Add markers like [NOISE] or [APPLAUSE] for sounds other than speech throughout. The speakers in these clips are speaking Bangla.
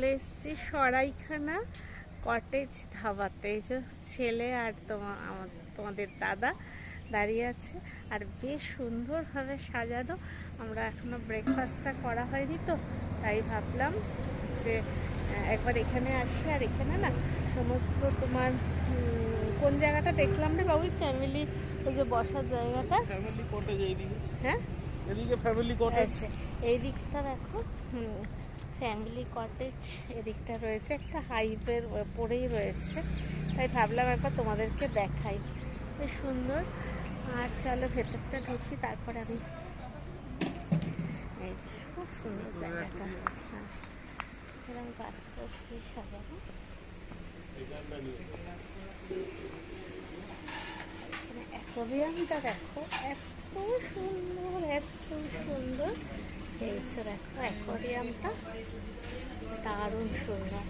চলে এসেছি সরাইখানা কটেজ ধাবাতে। এই যে ছেলে আর তোমার আমার তোমাদের দাদা দাঁড়িয়ে আছে। আর বেশ সুন্দরভাবে সাজানো। আমরা এখনও ব্রেকফাস্টটা করা হয়নি তো তাই ভাবলাম যে একবার এখানে আসি। আর এখানে না সমস্ত তোমার কোন জায়গাটা দেখলাম রে বাবু? ফ্যামিলি ওই যে বসার জায়গাটা। ফ্যামিলি কটেজ এইদিকে। হ্যাঁ? এদিকে ফ্যামিলি কটেজ এই দিকটা দেখো। ফ্যামিলি কটেজ এদিকটা রয়েছে, একটা হাইওয়ের পরেই রয়েছে। তাই ভাবলাম একবার তোমাদেরকে দেখাই। বেশ সুন্দর। আর চলো ভেতরটা ঢুকি, তারপরে আমি এই খুব সুন্দর জায়গাটা। হ্যাঁ এরকম দেখো, এত সুন্দর এত সুন্দর। এইছো দেখো অ্যাকোরিয়ামটা দারুণ সুন্দর।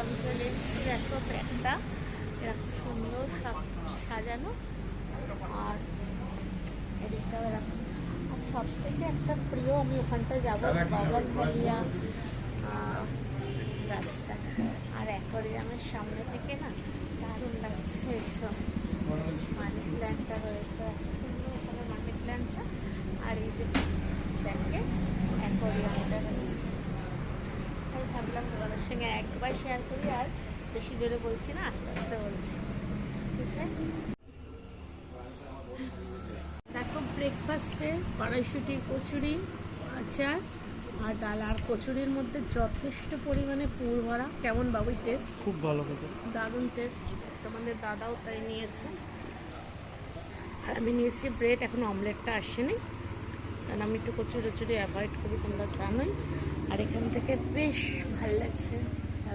আমি চলে এসেছি, দেখো ব্যাগটা এরকম সুন্দর সাজানো। আর এদিকটাও এরকম। আর সব থেকে একটা প্রিয়, আমি ওখানটায় যাব বাগান বলিয়া রাস্তা আর অ্যাকোরিয়ামের সামনে থেকে না দারুণ লাগছে মানি প্ল্যান্টটা রয়েছে ওখানে মানি প্ল্যান্টটা আর এই যে দেখে অ্যাকোরিয়ামটা রয়েছে তাই ভাবলাম তোমাদের সঙ্গে একবার শেয়ার করি, আর বেশি জোরে বলছি না, আস্তে আস্তে বলছি। ঠিক আছে? দেখো ব্রেকফাস্টে কড়াইশুটি কচুরি, আচার আর ডাল আর কচুরির মধ্যে যথেষ্ট পরিমাণে পুর ভরা। কেমন বাবুই টেস্ট খুব ভালো দারুণ টেস্ট তোমাদের দাদাও তাই নিয়েছে। আর আমি নিয়েছি ব্রেড এখন অমলেটটা আসেনি। কারণ আমি একটু কচুরি টচুরি অ্যাভয়েড করি তোমরা জানোই। আর এখান থেকে বেশ ভালো লাগছে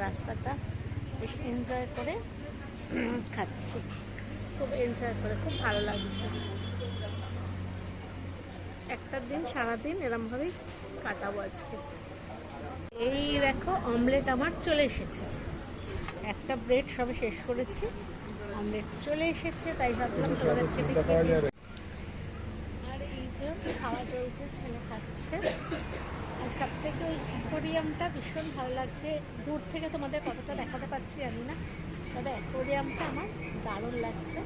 রাস্তাটা। বেশ এনজয় করে [CLEARS THROAT] খাচ্ছি। খুব এনজয় করে খুব ভালো লাগছে। একটা দিন সারাদিন এরমভাবেই কাটাবো আজকে। এই দেখো অমলেট আমার চলে এসেছে। একটা ব্রেড সবে শেষ করেছি। অমলেট চলে এসেছে তাই ভাবলাম তোমাদেরকে আর এই যে খাওয়া চলছে ছেলে খাচ্ছে। আর সব থেকে ওই অ্যাকোরিয়ামটা ভীষণ ভালো লাগছে। দূর থেকে তোমাদের কতটা দেখাতে পাচ্ছি জানি না। তবে অ্যাকোরিয়ামটা আমার দারুণ লাগছে।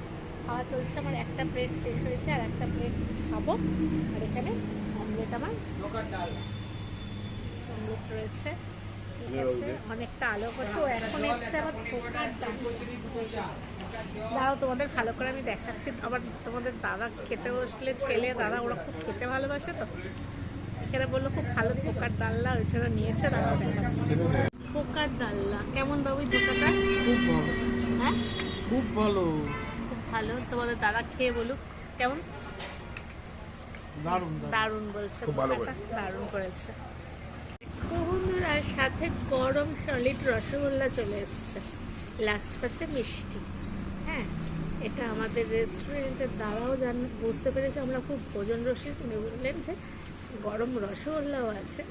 খাওয়া চলছে আমার একটা প্লেট শেষ হয়েছে আর একটা প্লেট খাব। আর এখানে আমার অমলেট রয়েছে ঠিক আছে অনেকটা আলো করছে ও এখন এসছে আবার দাঁড়াও তোমাদের ভালো করে আমি দেখাচ্ছি। আবার তোমাদের দাদা খেতে বসলে ছেলে দাদা ওরা খুব খেতে ভালোবাসে তো। এখানে বলল খুব ভালো ডাল্লা ওই জন্য নিয়েছে দাদা দেখাচ্ছি। ডাল্লা কেমন বাবু খুব ভালো। হ্যাঁ? খুব ভালো। খুব ভালো তোমাদের দাদা খেয়ে বলুক কেমন? দারুণ বলছে দারুণ করেছে। বন্ধুরা সাথে গরম সলিড রসগোল্লা চলে এসছে। লাস্ট পাতে মিষ্টি। হ্যাঁ এটা আমাদের রেস্টুরেন্টের দ্বারাও জান বুঝতে পেরেছে আমরা খুব ভোজন রসিক। উনি বললেন যে গরম রসগোল্লাও আছে।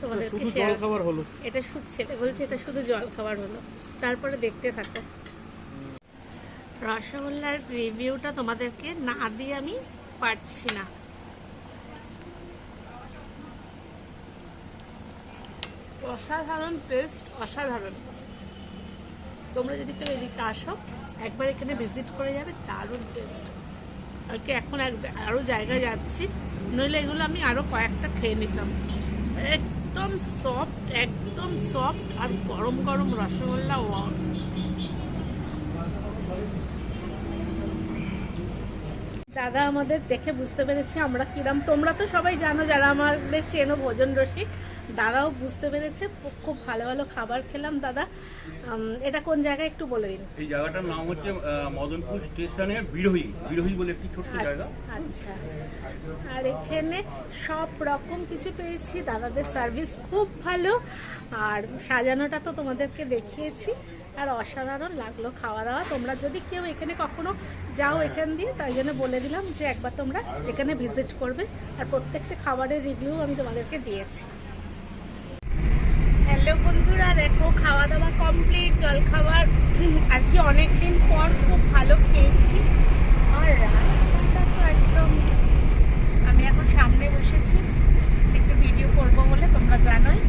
তোমাদেরকে শুধু জল খাবার হলো। এটা শুধু ছেলে বলছে এটা শুধু জল খাবার হলো। তারপরে দেখতে থাকো। রসগোল্লার রিভিউটা তোমাদেরকে না দিয়ে আমি পারছি না। অসাধারণ টেস্ট, অসাধারণ। তোমরা যদি কেউ এদিকে আসো, একবার এখানে ভিজিট করে যাবে, দারুণ টেস্ট। আর কি, এখন এক জা- আরও জায়গায় যাচ্ছি, নইলে এগুলো আমি আরও কয়েকটা খেয়ে নিতাম। একদম সফট একদম সফট আর গরম গরম রসগোল্লা, ওয়াও। দাদা আমাদের দেখে বুঝতে পেরেছি আমরা কিরাম। তোমরা তো সবাই জানো যারা আমাদের চেনো ভোজন রসিক দাদাও বুঝতে পেরেছে খুব ভালো ভালো খাবার খেলাম দাদা। এটা কোন জায়গায় একটু বলে দিন? এই জায়গাটার নাম হচ্ছে মদনপুর স্টেশনের বিরোহী বিরোহী বলে একটি ছোট্ট জায়গা। আচ্ছা। আর এখানে সব রকম কিছু পেয়েছি দাদাদের সার্ভিস খুব ভালো। আর সাজানোটা তো তোমাদেরকে দেখিয়েছি। আর অসাধারণ লাগল খাওয়া দাওয়া। তোমরা যদি কেউ এখানে কখনো যাও এখান দিয়ে তাই জন্য বলে দিলাম যে একবার তোমরা এখানে ভিজিট করবে। আর প্রত্যেকটা খাবারের রিভিউ আমি তোমাদেরকে দিয়েছি। হ্যালো বন্ধুরা, দেখো খাওয়া দাওয়া কমপ্লিট জল খাবার আর কি, অনেকদিন পর খুব ভালো খেয়েছি। আর রাস্তাটা তো একদম আমি এখন সামনে বসেছি। একটু ভিডিও করব বলে, তোমরা জানোই।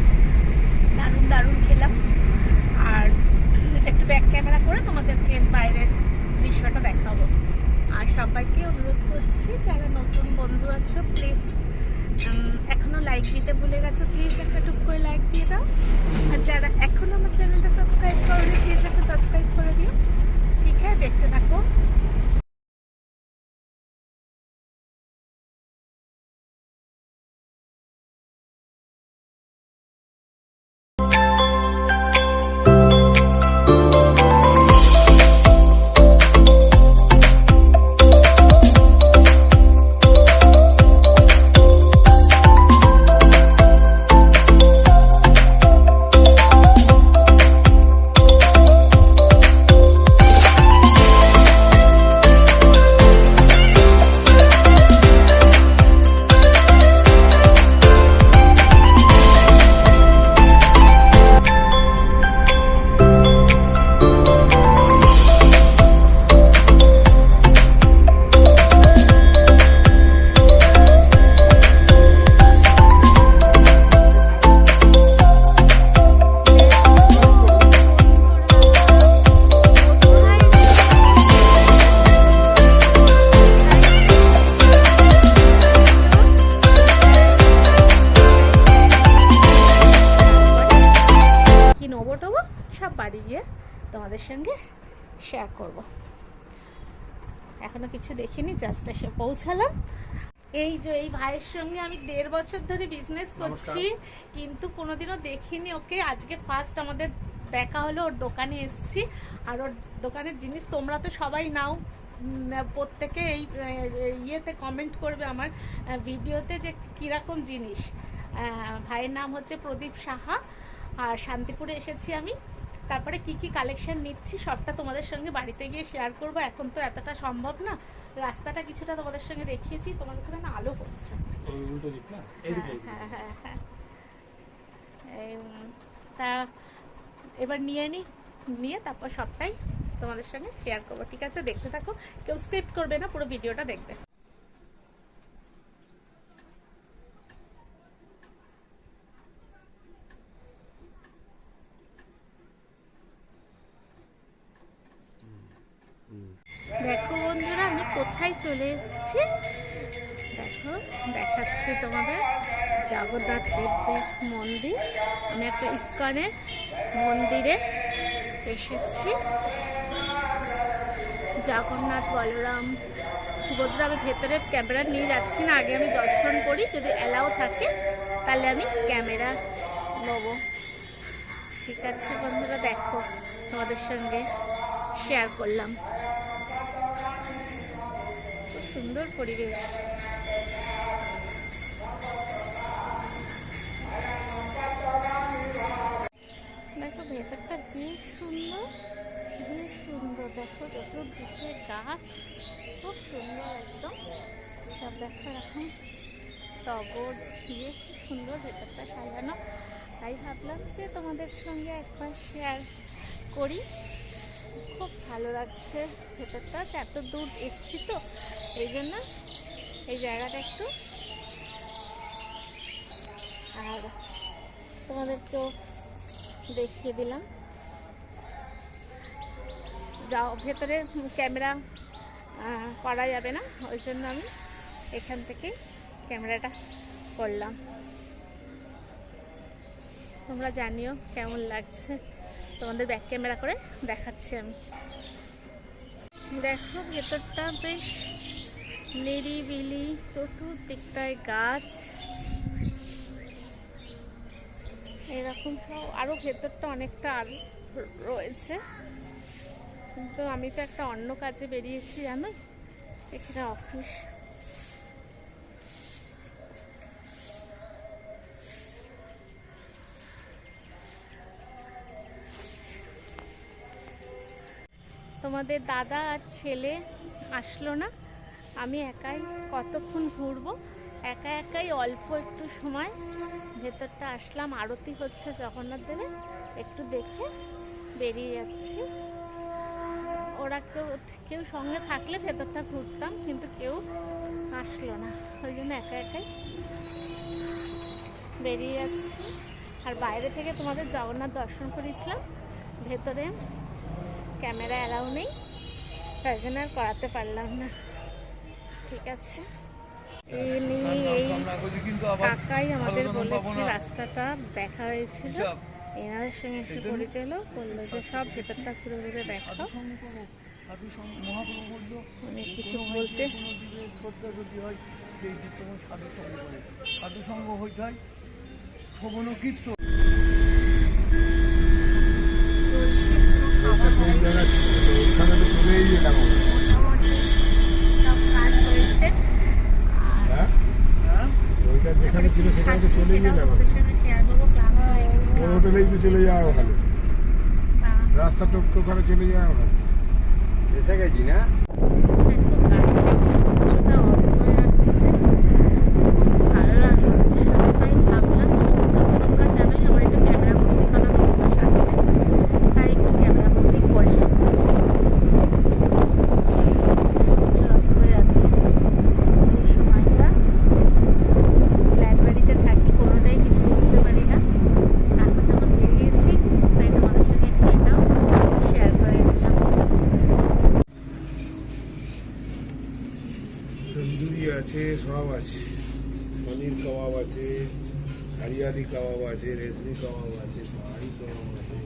এই যে এই ভাইয়ের সঙ্গে আমি দেড় বছর ধরে বিজনেস করছি কিন্তু কোনোদিনও দেখিনি ওকে। আজকে ফার্স্ট আমাদের দেখা হলো ওর দোকানে এসেছি। আর ওর দোকানের জিনিস তোমরা তো সবাই নাও। প্রত্যেকে এই ইয়েতে কমেন্ট করবে আমার ভিডিওতে যে কীরকম জিনিস। ভাইয়ের নাম হচ্ছে প্রদীপ সাহা। আর শান্তিপুরে এসেছি আমি। তারপরে কি কি কালেকশন নিচ্ছি সবটা তোমাদের সঙ্গে বাড়িতে গিয়ে শেয়ার করব। এখন তো এতটা সম্ভব না। রাস্তাটা কিছুটা তোমাদের সঙ্গে দেখিয়েছি তোমার ওখানে না আলো পড়ছে। উল্টো হ্যাঁ হ্যাঁ হ্যাঁ তা এবার নিয়ে নি নিয়ে তারপর সবটাই তোমাদের সঙ্গে শেয়ার করব। ঠিক আছে দেখতে থাকো। কেউ স্ক্রিপ্ট করবে না পুরো ভিডিওটা দেখবে দেখো বন্ধুরা আমি কোথায় চলে এসেছি। দেখো, দেখাচ্ছি তোমাদের জগন্নাথ দেবের মন্দির। আমি একটা ইস্কনের মন্দিরে এসেছি। জগন্নাথ, বলরাম, সুভদ্রা, আমি ভেতরে ক্যামেরা নিয়ে যাচ্ছি না, আগে আমি দর্শন করি, যদি অ্যালাও থাকে, তাহলে আমি ক্যামেরা নেব। ঠিক আছে বন্ধুরা, দেখো তোমাদের সঙ্গে শেয়ার করলাম। সুন্দর পরিবেশ। দেখো ভেতরটা বেশ সুন্দর বেশ সুন্দর। দেখো যত দিকে গাছ, খুব সুন্দর একদম। সব দেখো এরকম টগর দিয়ে খুব সুন্দর ভেতরটা সাজানো। তাই ভাবলাম যে তোমাদের সঙ্গে একবার শেয়ার করি। খুব ভালো লাগছে ভেতরটা। এত দূর এসছি তো এই জন্য। এই জায়গাটা একটু। আর তোমাদেরকেও দেখিয়ে দিলাম। যাও, ভেতরে ক্যামেরা করা যাবে না। ওই জন্য আমি এখান থেকে ক্যামেরাটা করলাম। তোমরা জানিও কেমন লাগছে। তোমাদের ব্যাক ক্যামেরা করে দেখাচ্ছি আমি। দেখো, ভেতরটা বেশ নিরিবিলি চতুর্দিকটায় গাছ। এরকম সব আরও ভেতরটা অনেকটা আরও রয়েছে। কিন্তু আমি তো একটা অন্য কাজে বেরিয়েছি, জানো? এখানে অফিস। তোমাদের দাদা আর ছেলে আসলো না? আমি একাই কতক্ষণ ঘুরবো? একা একাই অল্প একটু সময়। ভেতরটা আসলাম, আরতি হচ্ছে জগন্নাথ দেবে একটু দেখে বেরিয়ে যাচ্ছি। ওরা কেউ কেউ সঙ্গে থাকলে ভেতরটা ঘুরতাম, কিন্তু কেউ আসলো না। ওই জন্য একা একাই বেরিয়ে যাচ্ছি। আর বাইরে থেকে তোমাদের জগন্নাথ দর্শন করেছিলাম ভেতরে ক্যামেরা অ্যালাউ নেই। তাই জন্য আর করাতে পারলাম না। ঠিক আছে। এই নিয়ে এই কাকাই আমাদের বলেছে রাস্তাটা দেখা হয়েছিল। এনাদের সঙ্গে এসে পরিচয় বলল যে সব ভেতরটা ঘুরে ঘুরে দেখো। অনেক কিছু বলছে। সাধু সঙ্গ হইতে হয় শোভন কীর্তন। চলছে কোনো খাওয়া হয়নি ওখানে তো চলেই যেতাম মোটামুটি সব কাজ হয়েছে আর ওইটা যেখানে ছিল সেখানে তো খাচ্ছি, চলেই সেটাও যেতাম তোমাদের সঙ্গে শেয়ার করব ক্লান্ত গিয়ে গেছি ওই হোটেলেই তো চলে যাওয়া ভালো। রাস্তা টপকে করে চলে যাওয়া ভালো। এসে গেছি না দেখো গাড়িতে সূর্যটা অস্ত যাচ্ছে খুব ভালো লাগল দৃশ্যটা তাই ভাবলাম তোমরা জানোই আমার একটু ক্যামেরা বন্দি করার অভ্যাস আছে তাই একটু ক্যামেরা বন্দি করলাম সূর্য অস্ত যাচ্ছে এই সময়টা ফ্ল্যাট বাড়িতে থাকি কোনোটাই কিছু বুঝতে পারি না এখন যখন বেরিয়েছি তাই তোমাদের সঙ্গে একটু এটাও শেয়ার করে নিলাম তন্দুরি আছে সব আছে পনির কাবাব আছে হরিয়ালি কাবাব আছে রেশমি কাবাব আছে পাহাড়ি কাবাব আছে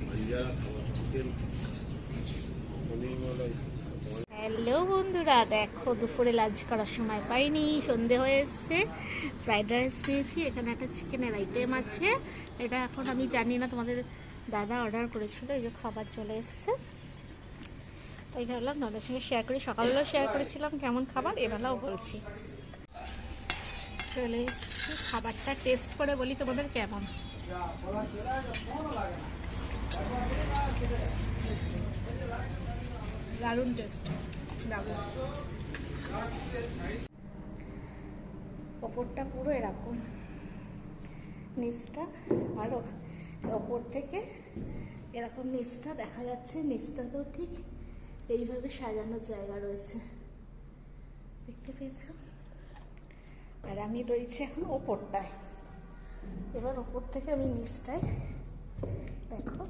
বাঞ্জারা কাবাব চিকেন পনির মালাই হ্যালো বন্ধুরা, দেখো দুপুরে লাঞ্চ করার সময় পাইনি, সন্ধে হয়ে ফ্রাইড রাইস নিয়েছি, এখানে একটা চিকেনের আইটেম আছে, এটা এখন আমি জানি না, তোমাদের দাদা অর্ডার করেছিল, এই যে খাবার চলে এসছে। তাই ভাবলাম তোমাদের সঙ্গে শেয়ার করি, সকালবেলাও শেয়ার করেছিলাম, কেমন খাবার, এবেলাও বলছি। চলে এসছি, খাবারটা টেস্ট করে বলি তোমাদের কেমন। দারুণ টেস্ট ওপরটা পুরো এরকম। নিচটা আরও ওপর থেকে এরকম নিচটা দেখা যাচ্ছে। নিচটাতেও ঠিক এইভাবে সাজানোর জায়গা রয়েছে। দেখতে পেয়েছ? আর আমি রয়েছি এখন ওপরটায়। এবার ওপর থেকে আমি নিচটায়। দেখো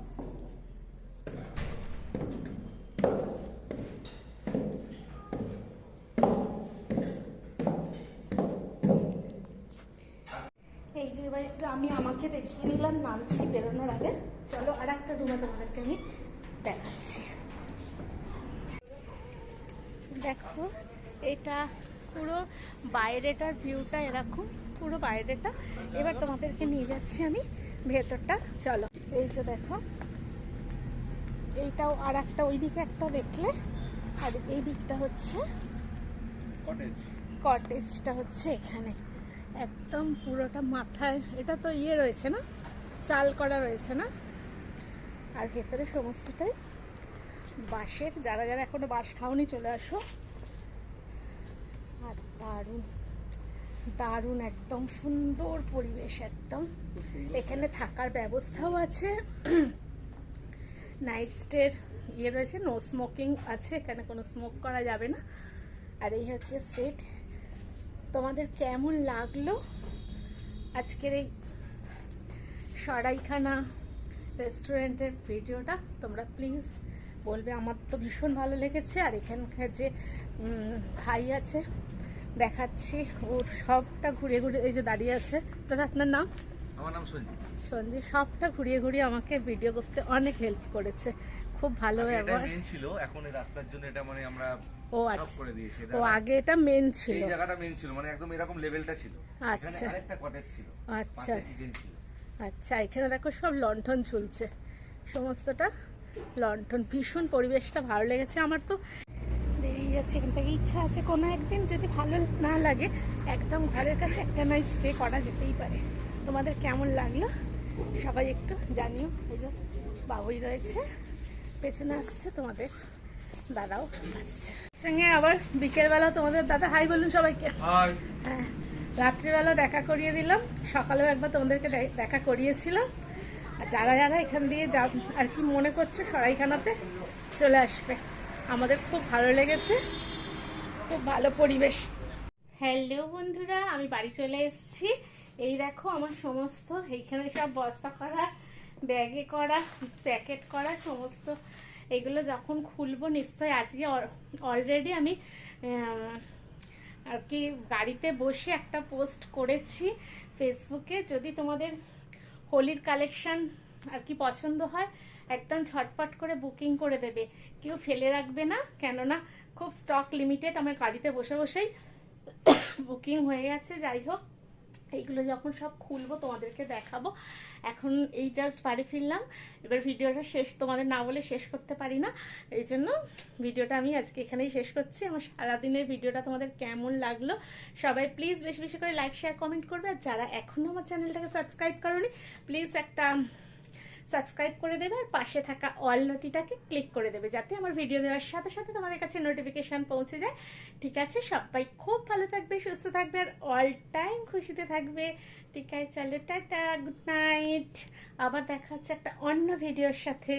এই যে এবার একটু আমি আমাকে দেখিয়ে নিলাম নামছি বেরোনোর আগে। চলো আর একটা রুমে তোমাদেরকে আমি দেখাচ্ছি। দেখো এটা পুরো বাইরেটার ভিউটা এরকম পুরো বাইরেটা। এবার তোমাদেরকে নিয়ে যাচ্ছি আমি ভেতরটা। চলো এই যে দেখো এইটাও আর একটা ওই দিকে একটা দেখলে আর এই দিকটা হচ্ছে কটেজটা হচ্ছে এখানে। একদম পুরোটা মাথায়, এটা তো ইয়ে রয়েছে না? চাল করা রয়েছে না? আর ভেতরে সমস্তটাই বাঁশের, যারা যারা এখনও বাঁশ খাওনি চলে আসো। আর দারুণ দারুণ, একদম সুন্দর পরিবেশ, একদম। এখানে থাকার ব্যবস্থাও আছে। নাইট স্টের ইয়ে রয়েছে, নো স্মোকিং আছে, এখানে কোনো স্মোক করা যাবে না। আর এই হচ্ছে সেট তোমাদের কেমন লাগল? আজকের এই সরাইখানা রেস্টুরেন্টের ভিডিওটা। তোমরা প্লিজ বলবে আমার তো ভীষণ ভালো লেগেছে। আর এখানকার যে ভাই আছে দেখাচ্ছি ওর সবটা ঘুরিয়ে ঘুরিয়ে এই যে দাঁড়িয়ে আছে। দাদা আপনার নাম? আমার নাম সঞ্জিত। সঞ্জয় সবটা ঘুরিয়ে ঘুরিয়ে আমাকে ভিডিও করতে অনেক হেল্প করেছে। খুব ভালো এটা মেন ছিল এখন এই রাস্তার জন্য এটা মানে আমরা ও আচ্ছা। করে দিয়েছি ও আগে এটা মেন ছিল। এই জায়গাটা মেন ছিল মানে একদম এরকম লেভেলটা ছিল। আচ্ছা। আরেকটা কটেজ ছিল আচ্ছা। ছিল। আচ্ছা এখানে দেখো সব লণ্ঠন ঝুলছে। সমস্তটা লণ্ঠন ভীষণ পরিবেশটা ভালো লেগেছে। আমার তো বেরিয়ে যাচ্ছে এখান থেকে ইচ্ছা আছে কোনো একদিন যদি ভালো না লাগে একদম ঘরের কাছে একটা নয় স্টে করা যেতেই পারে। তোমাদের কেমন লাগল? সবাই একটু জানিও। এই যে বাবুই রয়েছে। পেছনে আসছে তোমাদের। দাদাও আসছে সঙ্গে আবার বিকেলবেলা তোমাদের দাদা হাই বলুন সবাইকে। হ্যাঁ রাত্রিবেলা দেখা করিয়ে দিলাম। সকালেও একবার তোমাদেরকে দেখা করিয়েছিলাম আর যারা যারা এখান দিয়ে যা আর কি মনে করছে সরাইখানাতে চলে আসবে। আমাদের খুব ভালো লেগেছে। খুব ভালো পরিবেশ। হ্যালো বন্ধুরা আমি বাড়ি চলে এসেছি। এই দেখো আমার সমস্ত এইখানে সব বস্তা করা ব্যাগে করা, প্যাকেট করা, সমস্ত এগুলো যখন খুলবো নিশ্চয়ই আজকে অলরেডি আমি আর কি গাড়িতে বসে একটা পোস্ট করেছি ফেসবুকে যদি তোমাদের হোলির কালেকশন আর কি পছন্দ হয়, একদম ঝটপট করে বুকিং করে দেবে। কেউ ফেলে রাখবে না, কেননা খুব স্টক লিমিটেড আমার গাড়িতে বসে বসেই [COUGHS] বুকিং হয়ে গেছে। যাই হোক এইগুলো যখন সব খুলবো, তোমাদেরকে দেখাবো। এখন এই জাস্ট বাড়ি ফিরলাম। এবার ভিডিওটা শেষ, তোমাদের না বলে শেষ করতে পারি না। এই জন্য ভিডিওটা আমি আজকে এখানেই শেষ করছি। আমার সারাদিনের ভিডিওটা তোমাদের কেমন লাগল সবাই প্লিজ বেশি বেশি করে লাইক শেয়ার কমেন্ট করবে। আর যারা এখনও আমার চ্যানেলটাকে সাবস্ক্রাইব করোনি প্লিজ একটা সাবস্ক্রাইব করে দেবে আর পাশে থাকা অল নোটিটাকে ক্লিক করে দেবে, যাতে আমার ভিডিও দেওয়ার সাথে সাথে তোমাদের কাছে নোটিফিকেশান পৌঁছে যায়। ঠিক আছে? সবাই খুব ভালো থাকবে, সুস্থ থাকবে আর অল টাইম খুশিতে থাকবে। ঠিক আছে? চলো, টাটা গুড নাইট আবার দেখা হচ্ছে একটা অন্য ভিডিওর সাথে।